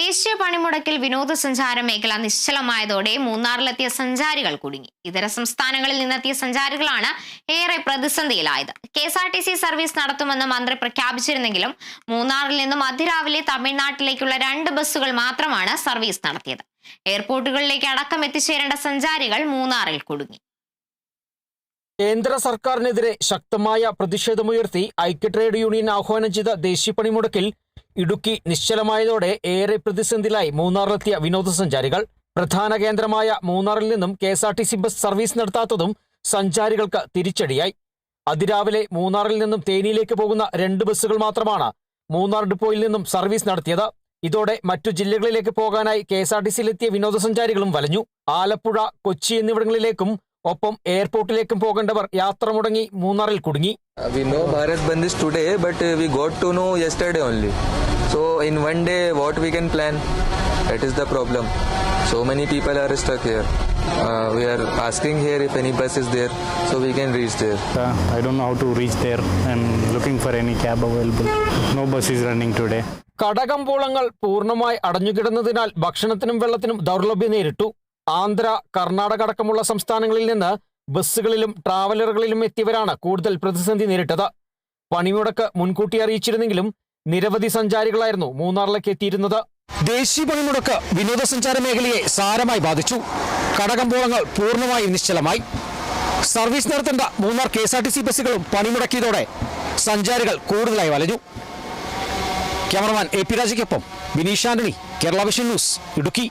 ദേശീയ പണിമുടക്കിൽ വിനോദസഞ്ചാര മേഖല നിശ്ചലമായതോടെ മൂന്നാറിലെത്തിയ സഞ്ചാരികൾ കുടുങ്ങി. ഇതര സംസ്ഥാനങ്ങളിൽ നിന്നെത്തിയ സഞ്ചാരികളാണ് ഏറെ പ്രതിസന്ധിയിലായത്. K S R T C service നടത്തുമെന്ന് മന്ത്രി പ്രഖ്യാപിച്ചിരുന്നെങ്കിലും മൂന്നാറിൽ നിന്നും അതിരാവിലെ തമിഴ്നാട്ടിലേക്കുള്ള രണ്ട് ബസ്സുകൾ മാത്രമാണ് സർവീസ് നടത്തിയത്. എയർപോർട്ടുകളിലേക്ക് അടക്കം എത്തിച്ചേരേണ്ട സഞ്ചാരികൾ മൂന്നാറിൽ കുടുങ്ങി. കേന്ദ്ര സർക്കാരിനെതിരെ ശക്തമായ പ്രതിഷേധമുയർത്തി ഐക്യ ട്രേഡ് യൂണിയൻ ആഹ്വാനം ചെയ്ത ദേശീയ പണിമുടക്കിൽ ഇടുക്കി നിശ്ചലമായതോടെ ഏറെ പ്രതിസന്ധിയിലായി മൂന്നാറിലെത്തിയ വിനോദസഞ്ചാരികൾ. പ്രധാന കേന്ദ്രമായ മൂന്നാറിൽ നിന്നും K S R T C bus service നടത്താത്തതും സഞ്ചാരികൾക്ക് തിരിച്ചടിയായി. അതിരാവിലെ മൂന്നാറിൽ നിന്നും തേനിയിലേക്ക് പോകുന്ന രണ്ട് ബസ്സുകൾ മാത്രമാണ് മൂന്നാർ ഡിപ്പോയിൽ നിന്നും സർവീസ് നടത്തിയത്. ഇതോടെ മറ്റു ജില്ലകളിലേക്ക് പോകാനായി കെ എസ് ആർ ടി സിയിലെത്തിയ വിനോദസഞ്ചാരികളും വലഞ്ഞു. ആലപ്പുഴ കൊച്ചി എന്നിവിടങ്ങളിലേക്കും ഒപ്പം എയർപോർട്ടിലേക്കും പോകേണ്ടവർ യാത്ര മുടങ്ങി മൂന്നാറിൽ കുടുങ്ങി We know Bharat Bandh is today, but uh, we got to know yesterday only. So in one day, what we can plan? That is the problem. So many people are stuck here. Uh, we are asking here if any bus is there, so we can reach there. Uh, I don't know how to reach there. I'm looking for any cab available. No bus is running today. കടകമ്പോളങ്ങൾ പൂർണമായി അടഞ്ഞുകിടന്നതിനാൽ ഭക്ഷണത്തിനും വെള്ളത്തിനും ദൗർലഭ്യം നേരിട്ടു ആന്ധ്ര കർണാടക അടക്കമുള്ള സംസ്ഥാനങ്ങളിൽ നിന്ന് ബസ്സുകളിലും ട്രാവലറുകളിലും എത്തിയവരാണ് കൂടുതൽ പ്രതിസന്ധി നേരിട്ടത്. പണിമുടക്ക് മുൻകൂട്ടി അറിയിച്ചിരുന്നെങ്കിലും നിരവധി സഞ്ചാരികളായിരുന്നു മൂന്നാറിലേക്ക് എത്തിയിരുന്നത്. ദേശീയ പണിമുടക്ക് വിനോദസഞ്ചാര മേഖലയെ സാരമായി ബാധിച്ചു. കടകമ്പോളങ്ങൾ പൂർണമായും നിശ്ചലമായി. സർവീസ് നടത്തേണ്ട മൂന്നാർ കെ ബസ്സുകളും പണിമുടക്കിയതോടെ സഞ്ചാരികൾ കൂടുതലായി വലഞ്ഞു. ക്യാമറമാൻ എ പി രാജയ്ക്കൊപ്പം ബിനീഷ് ആന്റണി കേരള വിഷൻ ന്യൂസ് ഇടുക്കി.